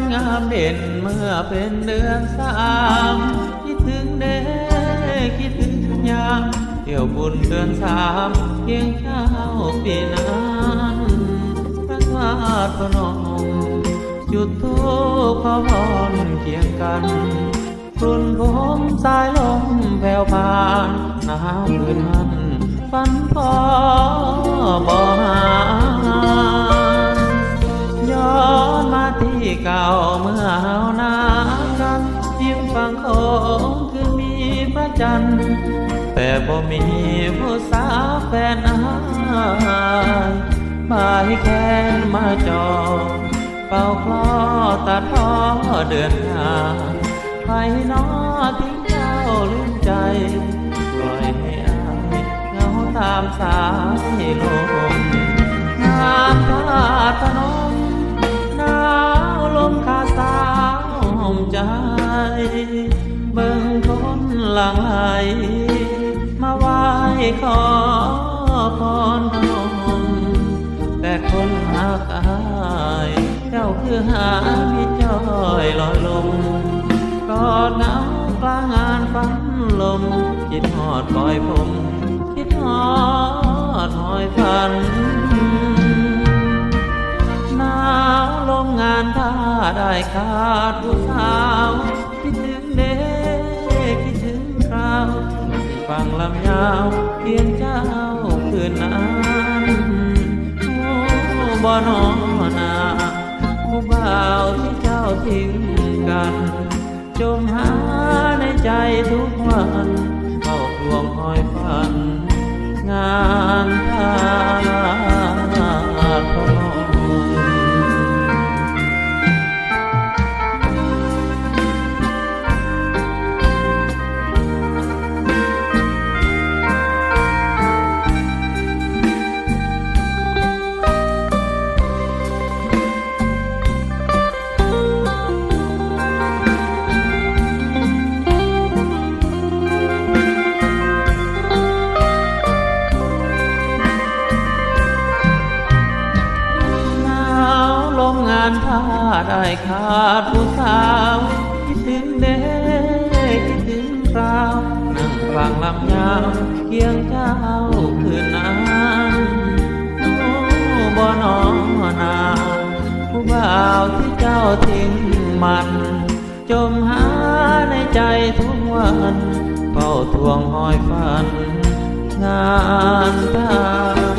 นงามเด่นเมื่อเป็นเดือนสามคิดถึงเด้คิดถึงยามเที่ยวบุญเดือนสามเพียงเช้าปีนั้นพระธาตุพนมจุดทูปขอพรเคียงกันกลุ่นผมสายลมแผ่วผ่านหนาวคืนมันฝันพอบ่หา เก่าเมื่อเฮานากันยิ้มฟังโคงคือมีพระจันทร์แต่บ่มีผู้สาวแฟนอายมาให้แค้นมาจอเป่าคลอตัดพ่อเดือนหาใครน้อทิ้งเจ้าลืมใจ ปล่อยให้อายเหงาตามสายลม เบิ่งคนหลังไหลมาไหว้ขอพรพนมแต่คนหักอายเจ้าคือหามิจอยลอยลมกอดหนาวกลางงานฝันลม คิดหอดปล่อยผม คิดหอด ขาดผู้สาวคิดถึงเด็กคิดถึงคราวที่ฟังลำยาวเพียงเจ้าคืนนั้นโอ้บ่นอนาผู้บ่าวที่เจ้าทิ้งกัน จมหาในใจทุกวันเฝ้าทวงคอยฝัน งานานผ้าได้ขาดผู้สาวคิดถึงเด็กคิดถึงคราวนั่งฟังลำยาวเคียงเจ้าคืนนั้นโอ้บ่นอนาผู้บ่าวที่เจ้าทิ้งมัน จมหาในใจทุกวันเฝ้าทวงหอยฝัน งานทา